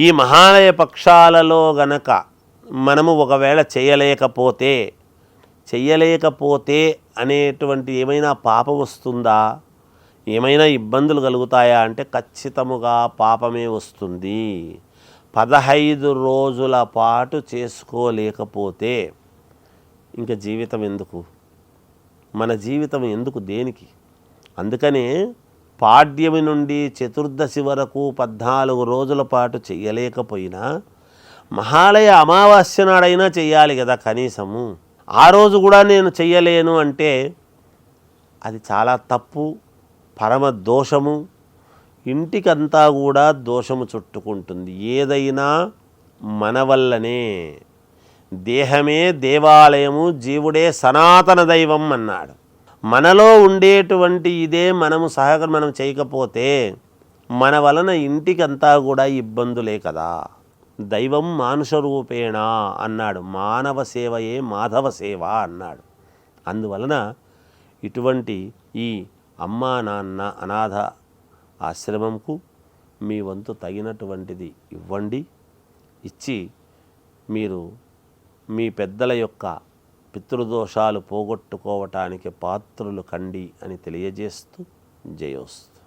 ఈ మహాలయ పక్షాలలో గనక మనము ఒకవేళ చేయలేకపోతే చెయ్యలేకపోతే అనేటువంటి ఏమైనా పాపం వస్తుందా? ఏమైనా ఇబ్బందులు కలుగుతాయా అంటే ఖచ్చితముగా పాపమే వస్తుంది. పదహైదు రోజుల పాటు చేసుకోలేకపోతే ఇంకా జీవితం ఎందుకు? మన జీవితం ఎందుకు దేనికి? అందుకనే పాడ్యమి నుండి చతుర్దశి వరకు పద్నాలుగు రోజుల పాటు చెయ్యలేకపోయినా మహాలయ అమావాస్య నాడైనా చెయ్యాలి కదా కనీసము. ఆ రోజు కూడా నేను చెయ్యలేను అంటే అది చాలా తప్పు పరమ దోషము. ఇంటికంతా కూడా దోషము చుట్టుకుంటుంది. ఏదైనా మన వల్లనే. దేహమే దేవాలయము జీవుడే సనాతన దైవం అన్నాడు. మనలో ఉండేటువంటి ఇదే మనము సహకరం మనం చేయకపోతే మన వలన ఇంటికంతా కూడా ఇబ్బందులే కదా. దైవం మానుష రూపేణ అన్నాడు. మానవ సేవయే మాధవ సేవ అన్నాడు. అందువలన ఇటువంటి ఈ అమ్మా నాన్న అనాథ ఆశ్రమంకు మీ వంతు తగినటువంటిది ఇవ్వండి. ఇచ్చి మీరు మీ పెద్దల యొక్క పితృదోషాలు పోగొట్టుకోవటానికి పాత్రులు కండి అని తెలియజేస్తూ జయోస్తు.